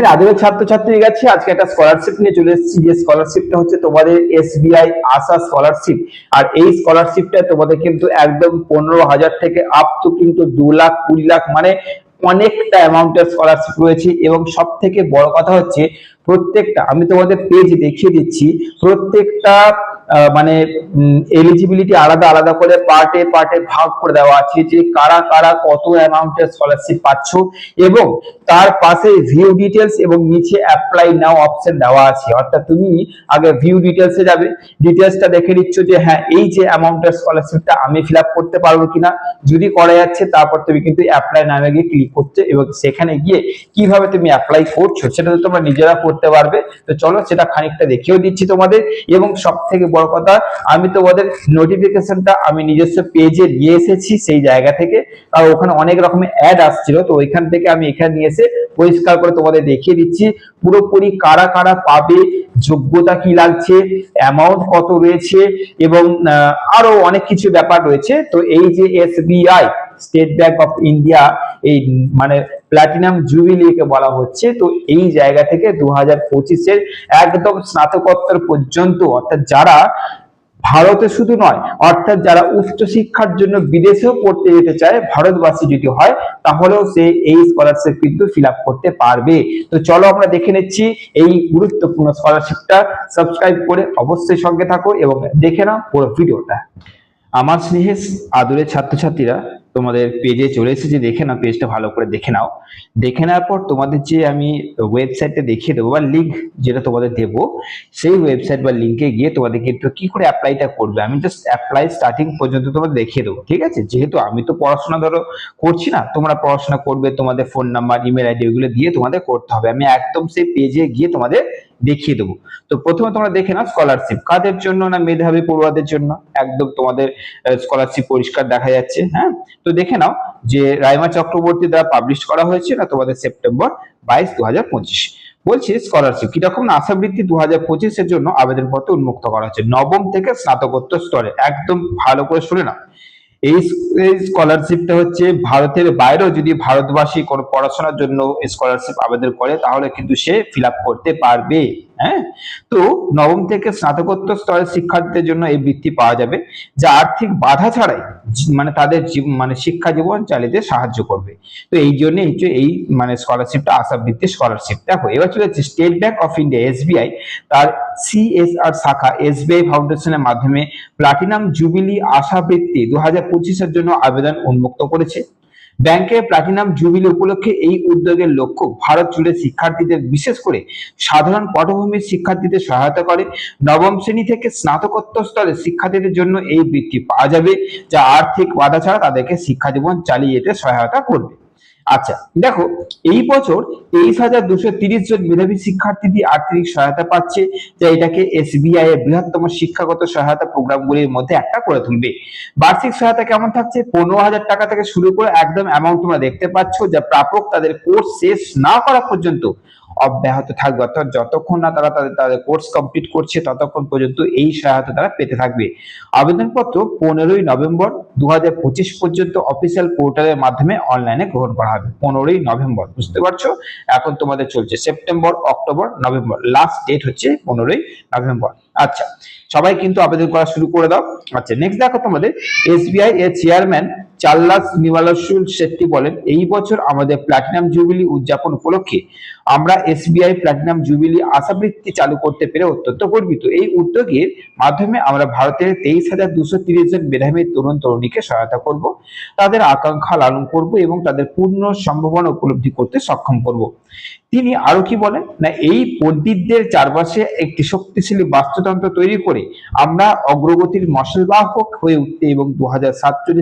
অধীর আদরের ছাত্রছাত্রী গেছে। আজকে একটা স্কলারশিপ নিয়ে চলে এসেছি। যে স্কলারশিপটা হচ্ছে তোমাদের এসবিআই আশা স্কলারশিপ আর এই স্কলারশিপটা তোমাদের কিন্তু একদম পনেরো হাজার থেকে আপ টু কিন্তু দু লাখ, কুড়ি লাখ মানে অনেকটা অ্যামাউন্টের স্কলারশিপ রয়েছে। এবং সব থেকে বড় কথা হচ্ছে, প্রত্যেকটা, আমি তোমাদের পেজ দেখিয়ে দিচ্ছি, প্রত্যেকটা মানে এলিজিবিলিটি আলাদা আলাদা করে পার্টে পার্টে ভাগ করে দেওয়া আছে যে কারা কারা কত অ্যামাউন্টের স্কলারশিপ পাচ্ছ এবং তার পাশে ভিউ ডিটেলস এবং নিচে অ্যাপ্লাই নাও অপশন দেওয়া আছে। অর্থাৎ তুমি আগে ভিউ ডিটেলসে যাবে ডিটেলসটা দেখে নিচ্ছ যে হ্যাঁ এই যে অ্যামাউন্টের স্কলারশিপটা আমি ফিল করতে পারব কিনা। যদি করা যাচ্ছে, তারপর তুমি কিন্তু অ্যাপ্লাই নামে গিয়ে ক্লিক করছে এবং সেখানে গিয়ে কীভাবে তুমি অ্যাপ্লাই করছ, সেটা তো তোমরা নিজেরা করতে পারবে। তো চলো সেটা খানিকটা দেখিয়েও দিচ্ছি তোমাদের এবং সব থেকে বড় কথা, আমি তো ওদের নোটিফিকেশনটা আমি নিজস্ব পেজে নিয়ে এসেছি সেই জায়গা থেকে। আর ওখানে অনেক রকমের অ্যাড আসছিল, তো ওইখান থেকে আমি এখানে নিয়ে এসে পরিষ্কার করে তোমাদের দেখিয়ে দিচ্ছি। পুরোপুরি কারা কারা পাবে, যোগ্যতা কি লাগছে অ্যামাউন্ট কত রয়েছে এবং আরও অনেক কিছু ব্যাপার রয়েছে। তো এই যে SBI State Bank of India এই মানে প্লাটিনাম জুবিলিকে বলা হচ্ছে। তো এই জায়গা থেকে দু হাজার পঁচিশের একদম স্নাতকোত্তর পর্যন্ত অর্থাৎ যারা ভারতে শুধু নয়, অর্থাৎ যারা উচ্চশিক্ষার জন্য বিদেশেও পড়তে যেতে চায়, ভারতবাসী যদি হয়, তাহলেও সে এই স্কলারশিপ কিন্তু ফিল করতে পারবে। তো চলো আমরা দেখে নিচ্ছি এই গুরুত্বপূর্ণ স্কলারশিপটা সাবস্ক্রাইব করে অবশ্যই সঙ্গে থাকো এবং দেখে নাও পুরো ভিডিওটা আমার স্নেহের আদরের ছাত্রছাত্রীরা তোমাদের পেজে চলে এসেছে, দেখে নাও পেজটা ভালো করে দেখে নাও। দেখে নেওয়ার পর তোমাদের যে আমি ওয়েবসাইটটা দেখিয়ে দেবো বা লিঙ্ক যেটা তোমাদের দেবো, সেই ওয়েবসাইট বা লিঙ্কে গিয়ে তোমাদেরকে একটু কি করে অ্যাপ্লাইটা করবে, আমি জাস্ট অ্যাপ্লাই স্টার্টিং পর্যন্ত তোমাদের দেখিয়ে দেবো, ঠিক আছে? যেহেতু আমি তো পড়াশোনা ধরো করছি না, তোমরা পড়াশোনা করবে, তোমাদের ফোন নাম্বার ইমেল আইডি ওগুলো দিয়ে তোমাদের করতে হবে। আমি একদম সেই পেজে গিয়ে তোমাদের দেখিয়ে দেবো। তো প্রথমে তোমরা দেখে নাও স্কলারশিপ কাদের জন্য না মেধাবী পড়ুয়াদের জন্য? একদম তোমাদের স্কলারশিপ পরিষ্কার দেখা যাচ্ছে হ্যাঁ? তো দেখে নাও যে রাইমা চক্রবর্তী দ্বারা পাবলিশ করা হয়েছে না তোমাদের সেপ্টেম্বর বাইশ দু হাজার পঁচিশ। বলছে স্কলারশিপ কীরকম আশাবৃত্তি দু হাজার পঁচিশের জন্য আবেদনপত্র উন্মুক্ত করা হচ্ছে নবম থেকে স্নাতকোত্তর স্তরে। একদম ভালো করে শুনে নাও। এই স্কলারশিপটা হচ্ছে ভারতের বাইরেও যদি ভারতবাসী কোনো পড়াশোনার জন্য স্কলারশিপ আবেদন করে, তাহলে কিন্তু সে ফিল করতে পারবে। হ্যাঁ? তো নবম থেকে স্নাতকোত্তর স্তরের শিক্ষার্থীদের জন্য এই বৃত্তি পাওয়া যাবে, যা আর্থিক বাধা ছাড়াই মানে তাদের মানে শিক্ষা জীবন চালিয়ে সাহায্য করবে। তো এই জন্য এই মানে স্কলারশিপটা আশাবৃত্তি স্কলারশিপ দেখো এবার চলে যাচ্ছে State Bank of India SBI তার সিএসআর শাখা এসবিআই ফাউন্ডেশনের মাধ্যমে প্লাটিনাম জুবিলি আশাবৃত্তি দু হাজার পঁচিশের জন্য আবেদন উন্মুক্ত করেছে। ব্যাংকের প্লাটিনাম জুবিলি উপলক্ষে এই উদ্যোগের লক্ষ্য ভারত জুড়ে শিক্ষার্থীদের, বিশেষ করে সাধারণ পটভূমির শিক্ষার্থীদের সহায়তা করে। নবম শ্রেণি থেকে স্নাতকোত্তর স্তরের শিক্ষার্থীদের জন্য এই বৃত্তি পাওয়া যাবে, যা আর্থিক বাধা ছাড়া তাদেরকে শিক্ষা জীবন চালিয়ে যেতে সহায়তা করবে। আচ্ছা দেখো, এই বছর তেইশ হাজার দুশো তিরিশ জন মেধাবী শিক্ষার্থী আর্থিক সহায়তা পাচ্ছে, যা এটাকে এসবিআই এর বৃহত্তম শিক্ষাগত সহায়তা প্রোগ্রাম গুলির মধ্যে একটা করে তুলবে। বার্ষিক সহায়তা কেমন থাকছে? পনেরো হাজার টাকা থেকে শুরু করে একদম অ্যামাউন্ট তোমরা দেখতে পাচ্ছ, যা প্রাপক তাদের কোর্স শেষ না করা পর্যন্ত অব্যাহত থাকবে। অর্থাৎ যতক্ষণ না তারা তাদের তাদের কোর্স কমপ্লিট করছে, ততক্ষণ পর্যন্ত এই সহায়তা তারা পেতে থাকবে। আবেদনপত্র পনেরোই নভেম্বর দু পঁচিশ পর্যন্ত অফিসিয়াল পোর্টালের মাধ্যমে অনলাইনে গ্রহণ করা হবে। পনেরোই নভেম্বর, বুঝতে পারছ? এখন তোমাদের চলছে September October November last date হচ্ছে পনেরোই নভেম্বর। আচ্ছা সবাই কিন্তু আবেদন করা শুরু করে দাও। আচ্ছা নেক্সট দেখো তোমাদের এসবিআই এর চেয়ারম্যান চার্লাস নিওয়ালাসুল শেট্টি বলেন, এই বছর আমাদের প্লাটিনাম জুবিলি উদযাপন উপলক্ষে আমরা এসবিআই প্লাটিনাম জুবিলি আশাবৃত্তি চালু করতে পেরে অত্যন্ত গর্বিত। এই উদ্যোগের মাধ্যমে আমরা ভারতের তেইশ হাজার দুশো তিরিশ জন মেধাবী তরুণ তরুণীকে সহায়তা করব, তাদের আকাঙ্ক্ষা লালন করব এবং তাদের পূর্ণ সম্ভাবনা উপলব্ধি করতে সক্ষম করব। তিনি আরও কি বলেন? না, এই পণ্ডিতদের চারপাশে একটি শক্তিশালী বাস্তুতন্ত্র তৈরি করে আমরা অগ্রগতির মশলবাহক হয়ে উঠতে এবং দু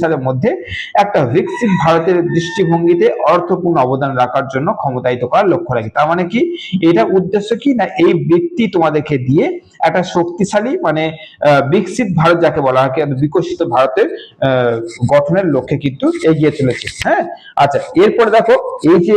সালের মধ্যে একটা বিকশিত ভারতের দৃষ্টিভঙ্গিতে অর্থপূর্ণ অবদান রাখার জন্য ক্ষমতায়িত করার লক্ষ্য রাখি। তার মানে কি? এটা উদ্দেশ্য কি? না, এই বৃত্তি তোমাদেরকে দিয়ে একটা শক্তিশালী মানে বিকশিত ভারত যাকে বলা হয় বিকশিত ভারতের গঠনের লক্ষ্যে কিন্তু এগিয়ে চলেছে। হ্যাঁ? আচ্ছা এরপরে দেখো, এই যে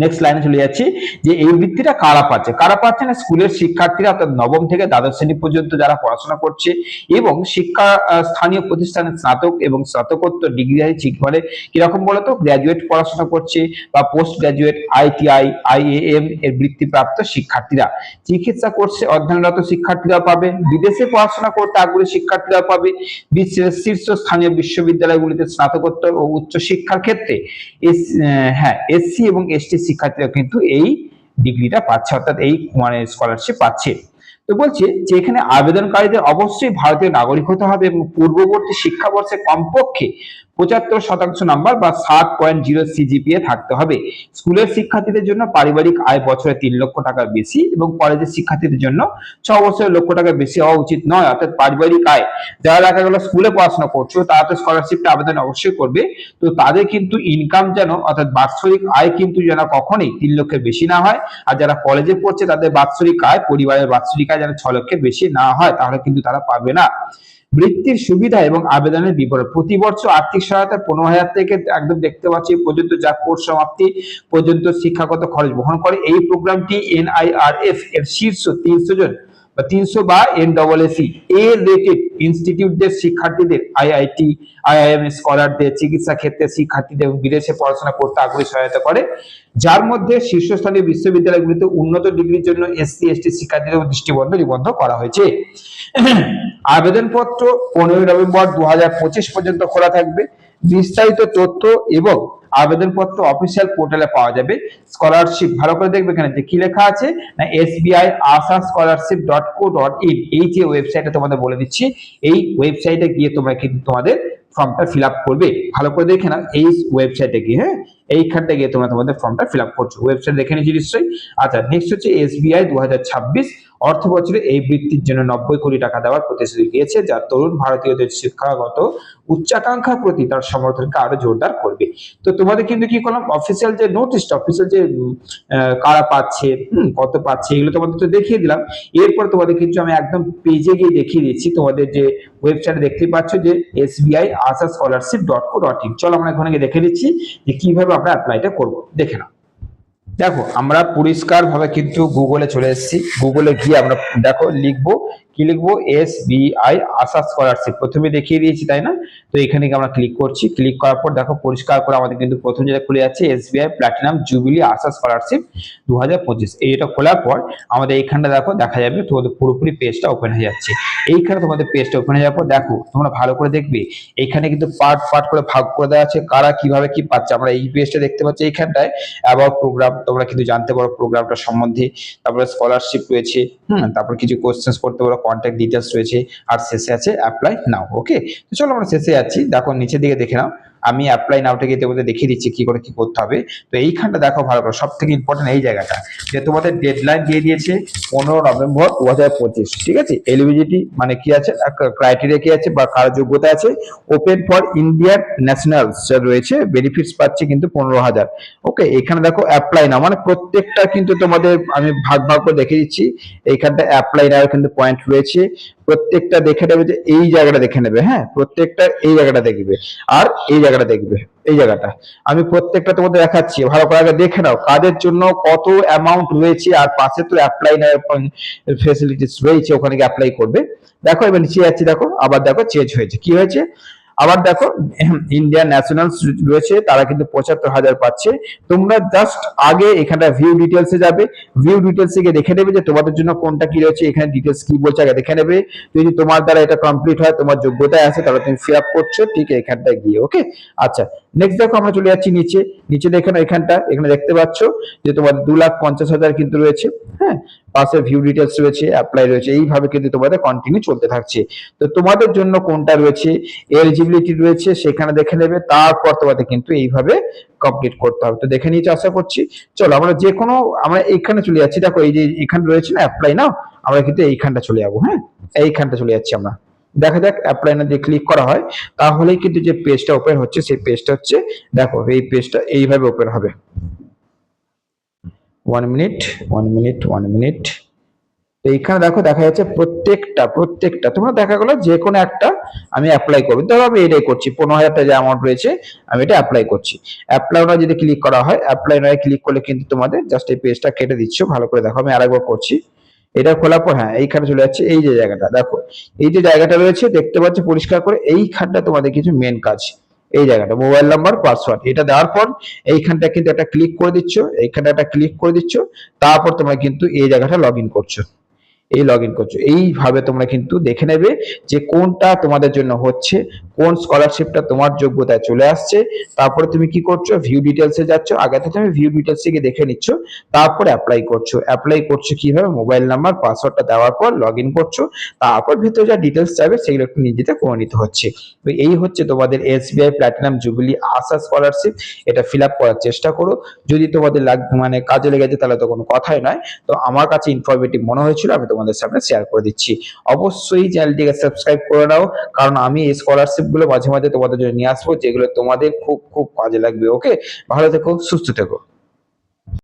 নেক্সট লাইনে চলে যাচ্ছি, যে এই বৃত্তিটা কারা পাচ্ছে? কারা পাচ্ছে না? স্কুলের শিক্ষার্থীরা অর্থাৎ নবম থেকে দ্বাদশ শ্রেণি পর্যন্ত যারা পড়াশোনা করছে এবং শিক্ষা স্থানীয় প্রতিষ্ঠানের স্নাতক এবং স্নাতকোত্তর ডিগ্রি মানে কীরকম বলতো? গ্র্যাজুয়েট পড়াশোনা করছে বা পোস্ট গ্র্যাজুয়েট আইটিআই আইএএম এর বৃত্তিপ্রাপ্ত শিক্ষার্থীরা। চিকিৎসা কোর্সে অধ্যয়নরত শিক্ষার্থীরা পাবে, বিদেশে পড়াশোনা করতে আগ্রহী শিক্ষার্থীরা পাবে, বিশ্বের শীর্ষ স্থানীয় বিশ্ববিদ্যালয়গুলিতে স্নাতকোত্তর ও উচ্চ শিক্ষার ক্ষেত্রে হ্যাঁ এসসি এবং এসটি শিক্ষার্থীরা কিন্তু এই ডিগ্রিটা পাচ্ছে, অর্থাৎ এই মানে স্কলারশিপ পাচ্ছে। তো বলছে যে এখানে আবেদনকারীদের অবশ্যই ভারতীয় নাগরিক হতে হবে এবং পূর্ববর্তী শিক্ষাবর্ষে কমপক্ষে পঁচাত্তর শতাংশ নাম্বার বা সাত পয়েন্ট জিরো সিজিপিএ থাকতে হবে। স্কুলের শিক্ষার্থীদের জন্য পারিবারিক আয় বছরে তিন লক্ষ টাকার বেশি এবং কলেজের শিক্ষার্থীদের জন্য ছ বছরের লক্ষ টাকার বেশি হওয়া উচিত নয়, অর্থাৎ পারিবারিক আয়। যারা দেখা গেল স্কুলে পড়াশোনা করছ, তারা তো স্কলারশিপটা আবেদন অবশ্যই করবে। তো তাদের কিন্তু ইনকাম যেন, অর্থাৎ বাৎসরিক আয় কিন্তু যেন কখনোই তিন লক্ষের বেশি না হয়। আর যারা কলেজে পড়ছে, তাদের বাৎসরিক আয়, পরিবারের বাৎসরিক আয় যেন ছ লক্ষের বেশি না হয়, তাহলে কিন্তু তারা পাবে না। বৃত্তির সুবিধা এবং আবেদনের বিবরণ। প্রতি বছর আর্থিক সহায়তা পনেরো হাজার থেকে একদম দেখতে পাচ্ছি পর্যন্ত যা কোর্স সমাপ্তি পর্যন্ত শিক্ষাগত খরচ বহন করে। এই প্রোগ্রামটি এনআইআরএফ এর শীর্ষ তিনশো জন বা তিনশো বা N double A C A rated ইনস্টিটিউটদের শিক্ষার্থীদের আইআইটি আইআইএম স্কলারদের চিকিৎসা ক্ষেত্রে শিক্ষার্থীদের বিদেশে পড়াশোনা করতে আগ্রহী সহায়তা করে। যার মধ্যে শীর্ষস্থানীয় বিশ্ববিদ্যালয়গুলিতে উন্নত ডিগ্রির জন্য এসসি এসটি শিক্ষার্থীদের দৃষ্টিবন্ধ নিবন্ধ করা হয়েছে। আবেদনপত্র পনেরোই নভেম্বর দু হাজার পঁচিশ পর্যন্ত খোলা থাকবে। বিস্তারিত তথ্য এবং আবেদনপত্র অফিসিয়াল পোর্টালে পাওয়া যাবে। স্কলারশিপ ভালো করে দেখবে এখানে যে কি লেখা আছে, না SBI Asha scholarship dot co dot in এই যে ওয়েবসাইটটা তোমাদের বলে দিচ্ছি, এই ওয়েবসাইটে গিয়ে তোমরা কিন্তু তোমাদের ফর্মটা ফিল আপ করবে। ভালো করে দেখে নাও এই ওয়েবসাইটে গিয়ে হ্যাঁ? এইখানটা গিয়ে তোমরা তোমাদের ফর্মটা ফিল আপ করছ। ওয়েবসাইট দেখে নিচ্ছি নিশ্চয়ই। আচ্ছা নেক্সট হচ্ছে এসবিআই দু অর্থ বছরে এই বৃত্তির জন্য নব্বই কোটি টাকা দেওয়ার প্রতিশ্রুতি দিয়েছে, যা তরুণ ভারতীয়দের শিক্ষাগত উচ্চাকাঙ্ক্ষার প্রতি তার সমর্থনকে আরও জোরদার করবে। তো তোমাদের কিন্তু কি করলাম? অফিসিয়াল যে নোটিশটা অফিসিয়াল যে কারা পাচ্ছে কত পাচ্ছে, এগুলো তোমাদের তো দেখিয়ে দিলাম। এরপর তোমাদের কিন্তু আমি একদম পেজে গিয়ে দেখিয়ে দিচ্ছি তোমাদের যে ওয়েবসাইটে দেখতে পাচ্ছ যে S SBI Asha scholarship dot co dot in চলো আমরা এখানে দেখে দিচ্ছি যে কীভাবে আমরা অ্যাপ্লাইটা করব। দেখে নাও। দেখো আমরা পরিষ্কার ভাবে কিন্তু গুগলে চলে এসেছি। গুগলে গিয়ে আমরা দেখো লিখব কি লিখব? S B I Asha scholarship প্রথমে দেখিয়ে দিয়েছি, তাই না? তো এখানে আমরা ক্লিক করছি। ক্লিক করার পর দেখো, পরিষ্কার করে আমাদের কিন্তু প্রথম যেটা খুলে যাচ্ছে S SBI platinum jubilee Asha scholarship দু হাজার পঁচিশ। এইটা খোলার পর আমাদের এইখানটা দেখো, দেখা যাবে তোমাদের পুরোপুরি পেজটা ওপেন হয়ে যাচ্ছে। এইখানে তোমাদের পেজটা ওপেন হয়ে যাওয়ার পর দেখো, তোমরা ভালো করে দেখবে, এখানে কিন্তু পার্ট পার্ট করে ভাগ করে দেওয়া আছে, কারা কীভাবে কি পাচ্ছে। আমরা এই পেজটা দেখতে পাচ্ছি এইখানটায়। অ্যাবাউট প্রোগ্রাম তোমরা কিন্তু জানতে পারো প্রোগ্রামটা সম্বন্ধে। তারপরে স্কলারশিপ রয়েছে, হুম, তারপর কিছু কোশ্চেন্স করতে পারো। কন্ট্যাক্ট ডিটেলস রয়েছে আর শেষে আছে অ্যাপ্লাই নাও ওকে তো চলো আমরা শেষে যাচ্ছি। দেখো, নিচের দিকে দেখে নাও। আমি অ্যাপ্লাই নাওটা গিয়ে তোমাদের দেখিয়ে দিচ্ছি কি করে কি করতে হবে। তো এইখানটা দেখো ভালো করে সব থেকে ইম্পর্টেন্ট এই জায়গাটা, যে তোমাদের ডেডলাইন দিয়ে দিয়েছে পনেরো নভেম্বর দু হাজার পঁচিশ, ঠিক আছে? এলিজিবিলিটি মানে কি আছে? ক্রাইটেরিয়া কি আছে বা কার যোগ্যতা আছে? ওপেন ফর ইন্ডিয়ান ন্যাশনালস রয়েছে বেনিফিটস পাচ্ছে কিন্তু পনেরো হাজার। ওকে এখানে দেখো অ্যাপ্লাই না মানে প্রত্যেকটা কিন্তু তোমাদের আমি ভাগ ভাগ করে দেখে দিচ্ছি। এইখানটা অ্যাপ্লাই নাও কিন্তু পয়েন্ট রয়েছে। প্রত্যেকটা দেখে নেবে যে এই জায়গাটা দেখে নেবে হ্যাঁ? প্রত্যেকটা এই জায়গাটা দেখবে আর এই জায়গাটা দেখবে, এই জায়গাটা। আমি প্রত্যেকটা তোমাদের দেখাচ্ছি, ভালো করে আগে দেখে নাও, কাদের জন্য কত অ্যামাউন্ট রয়েছে আর পাশে তো অ্যাপ্লাই ফেসিলিটিস রয়েছে, ওখানে গিয়ে অ্যাপ্লাই করবে। দেখো, এবার নিচে যাচ্ছি, দেখো, আবার দেখো চেঞ্জ হয়েছে। কি হয়েছে? আবার দেখো ইন্ডিয়ান ন্যাশনাল রয়েছে, তারা কিন্তু পঁচাত্তর হাজার পাচ্ছে। তোমরা জাস্ট আগে এখানটা ভিউ ডিটেলসে যাবে। ভিউ ডিটেলসে গিয়ে দেখে নেবে যে তোমাদের জন্য কোনটা কি রয়েছে, এখানে ডিটেলস কি বলছে, আগে দেখে নেবে। যদি তোমার দ্বারা এটা কমপ্লিট হয়, তোমার যোগ্যতায় আছে, তাহলে তুমি ফিল আপ করছ, ঠিক এখানটায় গিয়ে ওকে আচ্ছা নেক্সট দেখো আমরা চলে যাচ্ছি নিচে। নিচে দেখে নাও এখানটা, এখানে দেখতে পাচ্ছ যে তোমাদের দু লাখ পঞ্চাশ হাজার কিন্তু রয়েছে হ্যাঁ? পাশে ভিউ ডিটেলস রয়েছে অ্যাপ্লাই রয়েছে, এইভাবে কিন্তু তোমাদের কন্টিনিউ চলতে থাকছে। তো তোমাদের জন্য কোনটা রয়েছে এলিজিবিলিটি রয়েছে, সেখানে দেখে নেবে, তারপর তোমাদের কিন্তু এইভাবে কমপ্লিট করতে হবে। তো দেখে নিয়েছি, আশা করছি। চলো, আমরা যে কোনো, আমরা এইখানে চলে যাচ্ছি। দেখো এই যে এখানে রয়েছে না অ্যাপ্লাই নাও, আমরা কিন্তু এইখানটা চলে যাব হ্যাঁ? এইখানটা চলে যাচ্ছি আমরা। দেখা যাক অ্যাপ্লাই না দিয়ে ক্লিক করা হয়, তাহলেই কিন্তু যে পেজটা ওপেন হচ্ছে, সেই পেজটা হচ্ছে, দেখো, এই পেজটা এইভাবে ওপেন হবে। One minute one minute one minute তো এইখানে দেখো, দেখা যাচ্ছে প্রত্যেকটা প্রত্যেকটা, তোমরা দেখা গেলো যে কোনো একটা আমি অ্যাপ্লাই করব। ধরো আমি এটাই করছি, পনেরো হাজার টাকা যে অ্যামাউন্ট রয়েছে, আমি এটা অ্যাপ্লাই করছি। অ্যাপ্লাই নয় যদি ক্লিক করা হয় অ্যাপ্লাই নয় ক্লিক করলে কিন্তু তোমাদের জাস্ট এই পেজটা কেটে দিচ্ছ, ভালো করে দেখো, আমি আরেকবার করছি। এটা খোলার পর হ্যাঁ এইখানে চলে যাচ্ছে, এই যে জায়গাটা, দেখো, এই যে জায়গাটা রয়েছে, দেখতে পাচ্ছ পরিষ্কার করে এইখানটা তোমাদের কিছু মেন কাজ। এই জায়গাটা মোবাইল নাম্বার পাসওয়ার্ড এটা দেওয়ার পর, এইখানটা কিন্তু একটা ক্লিক করে দিচ্ছ, এইখানটা একটা ক্লিক করে দিচ্ছ, তারপর তোমরা কিন্তু এই জায়গাটা লগ করছ। এই লগ ইন করছ। এইভাবে তোমরা কিন্তু দেখে নেবে যে কোনটা তোমাদের জন্য হচ্ছে, কোন স্কলারশিপটা তোমার যোগ্যতায় চলে আসছে। তারপরে তুমি কি করছ? ভিউ ডিটেলসে যাচ্ছ। আগে থেকে তুমি ভিউ ডিটেলসে গিয়ে দেখে নিচ্ছ। তারপরে অ্যাপ্লাই করছ। অ্যাপ্লাই করছ কীভাবে? মোবাইল নাম্বার পাসওয়ার্ডটা দেওয়ার পর লগ ইন করছ। তারপর ভিতরে যা ডিটেলস চাইবে সেগুলো একটু নিজেতে করে নিতে হচ্ছে। তো এই হচ্ছে তোমাদের SBI platinum jubilee Asha scholarship এটা ফিল আপ করার চেষ্টা করো। যদি তোমাদের লাগ মানে কাজে লেগেছে তাহলে তো কোনো কথাই নয়। তো আমার কাছে ইনফরমেটিভ মনে হয়েছিল, আমি তোমাদের সামনে শেয়ার করে দিচ্ছি। অবশ্যই চ্যানেলটিকে সাবস্ক্রাইব করে নাও, কারণ আমি এই স্কলারশিপগুলো মাঝে মাঝে তোমাদের জন্য নিয়ে আসব, যেগুলো তোমাদের খুব খুব কাজে লাগবে ওকে ভালো থেকো, সুস্থ থেকো।